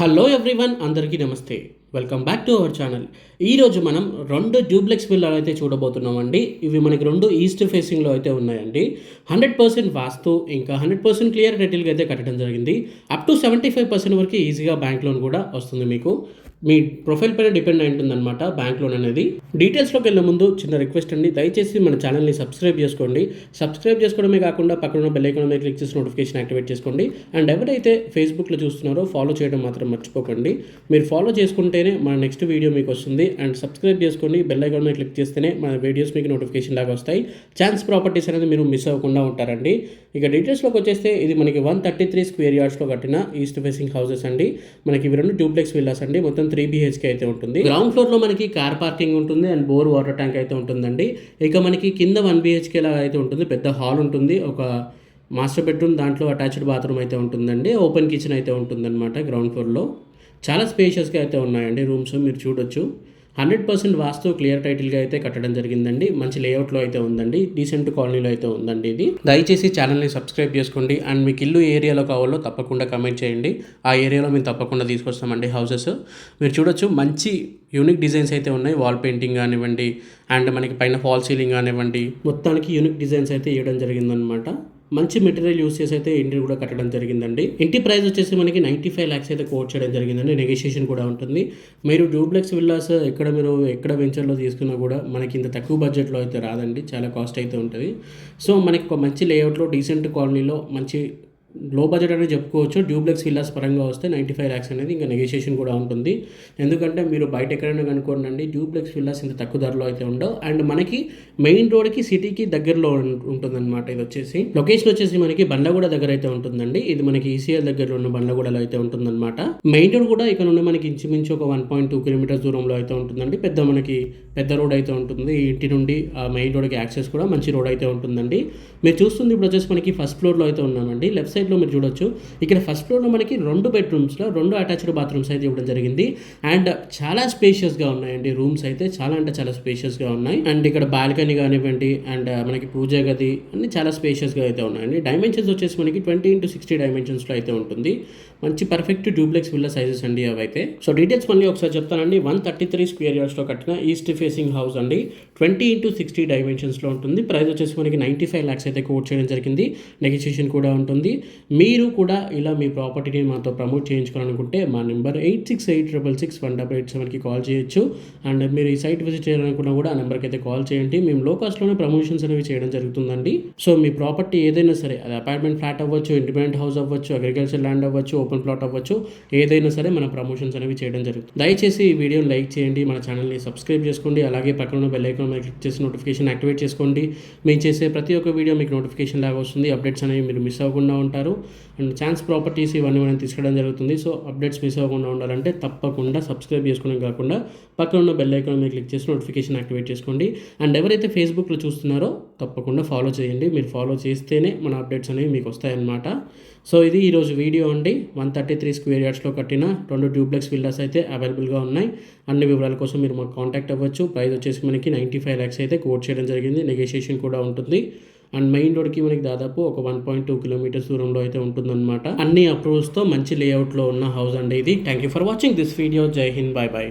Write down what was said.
Hello everyone అందరికీ నమస్తే. Welcome back to our channel ఈరోజు మనం రెండు డ్యూప్లెక్స్ విల్లాలు అయితే చూడబోతున్నామండి. ఇవి మనకి రెండు ఈస్ట్ ఫేసింగ్లో అయితే ఉన్నాయండి. హండ్రెడ్ పర్సెంట్ వాస్తు ఇంకా హండ్రెడ్ పర్సెంట్ క్లియర్ టైటిల్గా అయితే కట్టడం జరిగింది. Up to seventy five percent వరకు ఈజీగా బ్యాంక్ లోన్ కూడా వస్తుంది మీకు. మీ ప్రొఫైల్ పైన డిపెండ్ అయి ఉంటుందన్నమాట బ్యాంక్ లోన్ అనేది. డీటెయిల్స్లోకి వెళ్ళే ముందు చిన్న రిక్వెస్ట్ అండి. దయచేసి మన ఛానల్ని సబ్స్క్రైబ్ చేసుకోండి. సబ్స్క్రైబ్ చేసుకోవడమే కాకుండా పక్కన ఉన్న బెల్ ఐకాన్ మీద క్లిక్ చేసి నోటిఫికేషన్ యాక్టివేట్ చేసుకోండి. అండ్ ఎవరైతే ఫేస్బుక్లో చూస్తున్నారో ఫాలో చేయడం మాత్రం మర్చిపోకండి. మీరు ఫాలో చేసుకుంటేనే మన నెక్స్ట్ వీడియో మీకు వస్తుంది. అండ్ సబ్స్క్రైబ్ చేసుకోండి. బెల్ ఐకాన్ మీద క్లిక్ చేస్తేనే మన వీడియోస్ మీకు నోటిఫికేషన్ లాగా వస్తాయి. ఛాన్స్ ప్రాపర్టీస్ అనేది మీరు మిస్ అవ్వకుండా ఉంటారండి. ఇక డీటెయిల్స్లోకి వచ్చేస్తే ఇది మనకి వన్ థర్టీ త్రీ స్క్వేర్ యార్డ్స్లో కట్టిన ఈస్ట్ ఫేసింగ్ హౌసెస్ అండి. మనకి ఇవి రెండు డూప్లెక్స్ విల్లాస్ అండి. మొత్తం త్రీ బీహెచ్కే అయితే ఉంటుంది. గ్రౌండ్ ఫ్లోర్లో మనకి కార్ పార్కింగ్ ఉంటుంది అండ్ బోర్ వాటర్ ట్యాంక్ అయితే ఉంటుందండి. ఇక మనకి కింద వన్ బీహెచ్కే లాగా అయితే ఉంటుంది. పెద్ద హాల్ ఉంటుంది. ఒక మాస్టర్ బెడ్రూమ్ దాంట్లో అటాచ్డ్ బాత్రూమ్ అయితే ఉంటుందండి. ఓపెన్ కిచెన్ అయితే ఉంటుందన్నమాట గ్రౌండ్ ఫ్లోర్లో చాలా స్పేషియస్గా అయితే ఉన్నాయండి. రూమ్స్ మీరు చూడొచ్చు. హండ్రెడ్ పర్సెంట్ వాస్తు క్లియర్ టైటిల్గా అయితే కట్టడం జరిగిందండి. మంచి లేఅవుట్లో అయితే ఉందండి. డీసెంట్ కాలనీలో అయితే ఉందండి ఇది. దయచేసి ఛానల్ని సబ్స్క్రైబ్ చేసుకోండి. అండ్ మీకు ఇల్లు ఏరియాలో కావాలో తప్పకుండా కమెంట్ చేయండి. ఆ ఏరియాలో మేము తప్పకుండా తీసుకొస్తామండి హౌసెస్. మీరు చూడొచ్చు మంచి యూనిక్ డిజైన్స్ అయితే ఉన్నాయి. వాల్ పెయింటింగ్ కానివ్వండి అండ్ మనకి పైన ఫాల్ సీలింగ్ కానివ్వండి. మొత్తానికి యూనిక్ డిజైన్స్ అయితే ఇవ్వడం జరిగిందనమాట మంచి మెటీరియల్ యూస్ చేసి అయితే ఇంటిని కూడా కట్టడం జరిగిందండి. ఇంటి ప్రైస్ వచ్చేసి మనకి నైంటీ ఫైవ్ ల్యాక్స్ అయితే కోట్ చేయడం జరిగిందండి. నెగోషియేషన్ కూడా ఉంటుంది. మీరు డూప్లెక్స్ విల్లాస్ ఎక్కడ మీరు ఎక్కడ వెంచర్లో తీసుకున్నా కూడా మనకి ఇంత తక్కువ బడ్జెట్లో అయితే రాదండి. చాలా కాస్ట్ అయితే ఉంటుంది. సో మనకి ఒక మంచి లేఅవుట్లో డీసెంట్ కాలనీలో మంచి లో బడ్జెట్ అనేది చెప్పుకోవచ్చు. డ్యూప్లెక్స్ విల్లాస్ పరంగా వస్తే నైంటీ ఫైవ్ ల్యాక్స్ అనేది ఇంకా నెగోషియేషన్ కూడా ఉంటుంది. ఎందుకంటే మీరు బయట ఎక్కడైనా కనుక్కోండి డ్యూప్లెక్స్ విల్లాస్ ఇంత తక్కువ ధరలో అయితే ఉండవు. అండ్ మనకి మెయిన్ రోడ్కి సిటీకి దగ్గరలో ఉంటుందన్నమాట ఇది వచ్చేసి. లొకేషన్ వచ్చేసి మనకి బండగూడ దగ్గర అయితే ఉంటుందండి. ఇది మనకి ఈసీఎల్ దగ్గరలో ఉన్న బండగూడలో అయితే ఉంటుందన్నమాట. మెయిన్ రోడ్ కూడా ఇక్కడ నుండి మనకి ఇంచుమించు ఒక వన్ పాయింట్ టూ కిలోమీటర్స్ దూరంలో అయితే ఉంటుందండి. పెద్ద మనకి పెద్ద రోడ్ అయితే ఉంటుంది. ఇంటి నుండి ఆ మెయిన్ రోడ్కి యాక్సెస్ కూడా మంచి రోడ్ అయితే ఉంటుందండి. మీరు చూస్తుంది ఇప్పుడు వచ్చేసి మనకి ఫస్ట్ ఫ్లోర్లో అయితే ఉన్నామండి. లెఫ్ట్ సైడ్లో మీరు చూడొచ్చు. ఇక్కడ ఫస్ట్ ఫ్లోర్లో మనకి రెండు బెడ్రూమ్స్లో రెండు అటాచ్డ్ బాత్రూమ్స్ అయితే ఇవ్వడం జరిగింది. అండ్ చాలా స్పేషియస్గా ఉన్నాయండి రూమ్స్ అయితే. చాలా అంటే చాలా స్పేషియస్గా ఉన్నాయి. అండ్ ఇక్కడ బాల్కనీ కానివ్వండి అండ్ మనకి పూజ గది అన్ని చాలా స్పేషియస్గా అయితే ఉన్నాయండి. డైమెన్షన్స్ వచ్చేసి మనకి ట్వంటీ ఇంటూ సిక్స్టీ డైమెన్షన్స్లో అయితే ఉంటుంది. మంచి పర్ఫెక్ట్ డూప్లెక్స్ విల్ల సైజెస్ అండి అవి అయితే. సో డీటెయిల్స్ మళ్ళీ ఒకసారి చెప్తానండి. వన్ థర్టీ త్రీ స్క్వేర్ యార్డ్స్లో కట్టిన ఈస్ట్ ఫేసింగ్ హౌస్ అండి. ట్వంటీ ఇంటూ సిక్స్టీ డైమెన్షన్స్లో ఉంటుంది. ప్రైస్ వచ్చేసి మనకి నైంటీ ఫైవ్ ల్యాక్స్ అయితే కోట్ చేయడం జరిగింది. నెగోషియేషన్ కూడా ఉంటుంది. మీరు కూడా ఇలా మీ ప్రాపర్టీని మాతో ప్రమోట్ చేయించుకోవాలనుకుంటే మా number eight six eight triple six one double eight సెవెన్కి కాల్ చేయొచ్చు. అండ్ మీరు ఈ సైట్ విజిట్ చేయాలనుకున్నా కూడా ఆ నెంబర్కి అయితే కాల్ చేయండి. మేము లో కాస్ట్లోనే ప్రమోషన్స్ అనేవి చేయడం జరుగుతుందండి. సో మీ ప్రాపర్టీ ఏదైనా సరే అది అపార్ట్మెంట్ ఫ్లాట్ అవ్వచ్చు ఇండిపెండెంట్ హౌస్ అవ్వచ్చు అగ్రికల్చర్ ల్యాండ్ అవ్వచ్చు ఓపెన్ ప్లాట్ అవ్వచ్చు ఏదైనా సరే మన ప్రమోషన్స్ అనేవి చేయడం జరుగుతుంది. దయచేసి ఈ వీడియోని లైక్ చేయండి. మన ఛానల్ని సబ్స్క్రైబ్ చేసుకోండి. అలాగే పక్కన బెల్ ఐకాన్ మీద క్లిక్ చేసి నోటిఫికేషన్ యాక్టివేట్ చేసుకోండి. మేము చేసే ప్రతి ఒక్క వీడియో మీకు నోటిఫికేషన్ లాగా వస్తుంది. అప్డేట్స్ అనేవి మీరు మిస్ అవ్వకుండా ఉంటారు. అండ్ ఛాన్స్ ప్రాపర్టీస్ ఇవన్నీ మనం తీసుకోవడం జరుగుతుంది. సో అప్డేట్స్ మిస్ అవ్వకుండా ఉండాలంటే తప్పకుండా సబ్స్క్రైబ్ చేసుకోవడం కాకుండా పక్కన ఉన్న బెల్ ఐకాన్ మీద క్లిక్ చేసి నోటిఫికేషన్ యాక్టివేట్ చేసుకోండి. అండ్ ఎవరైతే ఫేస్బుక్లో చూస్తున్నారో తప్పకుండా ఫాలో చేయండి. మీరు ఫాలో చేస్తేనే మన అప్డేట్స్ అనేవి మీకు వస్తాయన్నమాట. సో ఇది ఈరోజు వీడియో అండి. వన్ థర్టీ త్రీ స్క్వేర్ యార్డ్స్లో కట్టిన రెండు ట్యూబ్లెక్స్ విల్లాస్ అయితే అవైలబుల్గా ఉన్నాయి. అన్ని వివరాల కోసం మీరు మాకు కాంటాక్ట్ అవ్వచ్చు. ప్రైస్ వచ్చేసి మనకి నైంటీ ఫైవ్ ల్యాక్స్ అయితే కోట్ చేయడం జరిగింది. నెగోషియేషన్ కూడా ఉంటుంది. అండ్ మెయిన్ రోడ్కి మనకి దాదాపు ఒక వన్ పాయింట్ టూ కిలోమీటర్స్ దూరంలో అయితే ఉంటుందన్నమాట. అన్ని అప్రూవ్స్తో మంచి లేఅవుట్లో ఉన్న హౌస్ అండి ఇది. Thank you for watching this video జై హింద్ బాయ్ బాయ్